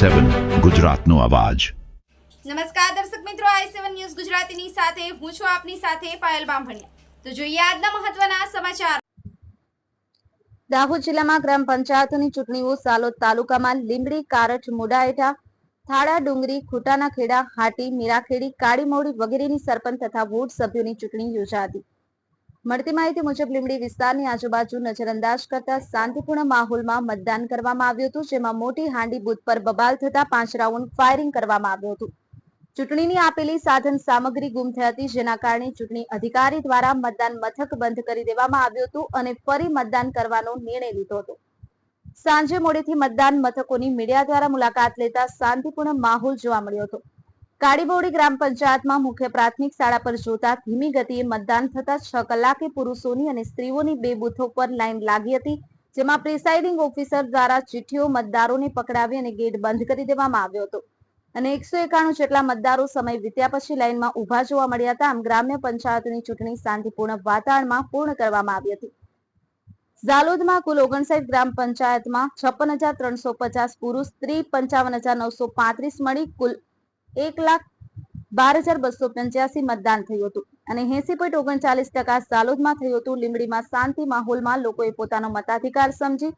સેવન ગુજરાતનો અવાજ. નમસ્કાર દર્શક મિત્રો આઈ સેવન ન્યૂઝ ગુજરાતીની સાથે હું છું આપની સાથે પાયલ બામભણિયા. તો જોઈએ આજના મહત્વના સમાચાર. દાહોદ જિલ્લામાં ગ્રામ પંચાયતોની ચૂંટણીઓ સાલોદ તાલુકામાં લીંબડી કારઠ મુડાએટા થાળા ડુંગરી ખુટાના ખેડા હાટી મીરાખેડી કાળીમોડી વગેરેની સરપંચ તથા વોર્ડ સભ્યોની ચૂંટણી યોજાઈ હતી. મળતી માહિતી મુજબ લીમડી વિસ્તારની આજુબાજુ નજરઅંદાજ કરતા શાંતિપૂર્ણ માહોલમાં મતદાન કરવામાં આવ્યું હતું, જેમાં મોટી હાંડી બુથ પર બબાલ થતા પાંચ રાઉન્ડ ફાયરિંગ કરવામાં આવ્યું હતું. ચૂંટણીની આપેલી સાધન સામગ્રી ગુમ થઈ હતી જેના કારણે ચૂંટણી અધિકારી દ્વારા મતદાન મથક બંધ કરી દેવામાં આવ્યું હતું અને ફરી મતદાન કરવાનો નિર્ણય લીધો હતો. સાંજે મોડેથી મતદાન મથકોની મીડિયા દ્વારા મુલાકાત લેતા શાંતિપૂર્ણ માહોલ જોવા મળ્યો હતો. કાળીબોડી ગ્રામ પંચાયતમાં મુખ્ય પ્રાથમિક શાળા પર જોતા ધીમી ગતિએ મતદાન થતા છ કલાકે પુરુષોની અને સ્ત્રીઓની બે બૂથો પર લાઈન લાગી હતી, જેમાં પ્રિસાઇડિંગ ઓફિસર દ્વારા ચિઠ્ઠીઓ મતદારોને પકડાવી અને ગેટ બંધ કરી દેવામાં આવ્યો હતો. અને એકસો એકાણું જેટલા મતદારો સમય વીત્યા પછી લાઈનમાં ઊભા જોવા મળ્યા હતા, આમ ગ્રામ્ય પંચાયતની ચૂંટણી શાંતિપૂર્ણ વાતાવરણમાં પૂર્ણ કરવામાં આવી હતી. ઝાલોદમાં કુલ ઓગણસાઠ ગ્રામ પંચાયતમાં છપ્પન હજાર ત્રણસો પચાસ પુરુષ સ્ત્રી પંચાવન હજાર નવસો પાંત્રીસ મળી, કુલ એક લાખ બાર હજાર બસો પંચ્યાસી મતદાન થયું હતું અને એસી પોઈન્ટ ઓગણચાલીસ ટકા સાલોદમાં થયું હતું. લીંબડીમાં શાંતિ માહોલમાં લોકોએ પોતાનો મતાધિકાર સમજી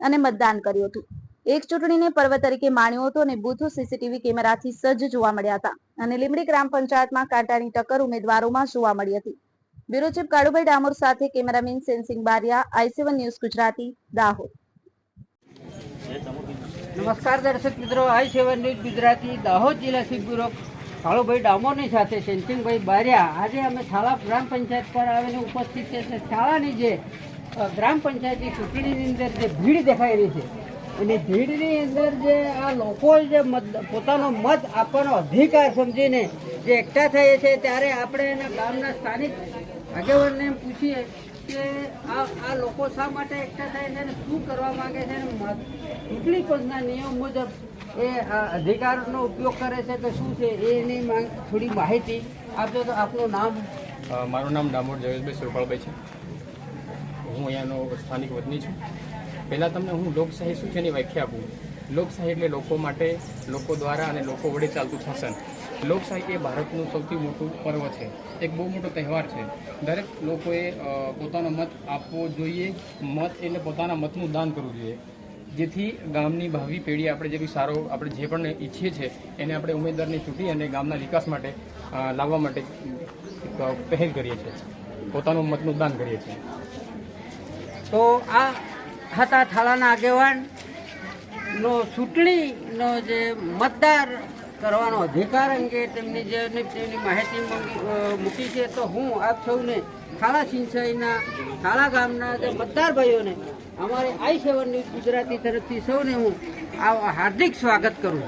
અને મતદાન કર્યું હતું. એક ચૂંટણીને પર્વ તરીકે માણ્યો હતો અને બુથો સીસીટીવી કેમેરાથી સજ્જ જોવા મળ્યા હતા અને લીમડી ગ્રામ પંચાયતમાં કાંટાની ટક્કર ઉમેદવારોમાં જોવા મળી હતી. બ્યુરો ચીફ કાળુભાઈ ડામોર સાથે cameraman Sensing Bariya, I news Gujarati, Dahod. નમસ્કાર દર્શક મિત્રો, I seven news Gujarati, Dahod જિલ્લા શિબિરો કાળુભાઈ ડામોરની સાથે સેન્સિંગભાઈ બારિયા. આજે અમે શાળા ગ્રામ પંચાયત પર આવીને ઉપસ્થિત છે. શાળાની જે ગ્રામ પંચાયતની ચૂંટણીની અંદર જે ભીડ દેખાઈ રહી છે અને ભીડની અંદર જે આ લોકો જે પોતાનો મત આપવાનો અધિકાર સમજીને જે એકઠા થઈએ છે, ત્યારે આપણે એના ગામના સ્થાનિક આગેવાનને પૂછીએ કે આ આ લોકો શા માટે એકઠા થાય છે અને શું કરવા માગે છે અને ચૂંટણી પંચના નિયમ મુજબ એ આ અધિકારનો ઉપયોગ કરે છે કે શું છે, એની માંગ થોડી માહિતી આપજો તો આપનું નામ. મારું નામ ડામોર જયેશભાઈ સુરપાલભાઈ છે. હું અહીંયાનો સ્થાનિક વતની છું. પહેલાં તમને હું લોકશાહી શું છે એની વ્યાખ્યા આપું. લોકશાહી એટલે લોકો માટે, લોકો દ્વારા અને લોકો વડે ચાલતું શાસન. લોકશાહી એ ભારતનું સૌથી મોટું પર્વ છે. એક બહુ મોટો તહેવાર છે. દરેક લોકોએ પોતાનો મત આપવો જોઈએ. મત એટલે પોતાના મતનું દાન કરવું જોઈએ. જેથી ગામની ભાવિ પેઢી આપણે જે બી સારો, આપણે જે પણ ઈચ્છીએ છીએ એને આપણે ઉમેદવારને ચૂંટી અને ગામના વિકાસ માટે લાવવા માટે પહેલ કરીએ છીએ. પોતાનું મતનું દાન કરીએ છીએ. તો આ હતા થાળાના આગેવાનનો ચૂંટણીનો જે મતદાર કરવાનો અધિકાર અંગે તેમની જે તેમની માહિતી મૂકી છે, તો હું આપ સૌને થાળા સિંચાઈના, થાળા ગામના જે મતદાર ભાઈઓને, અમારી આઈ સેવન ન્યૂઝ ગુજરાતી તરફથી સૌને હું આ હાર્દિક સ્વાગત કરું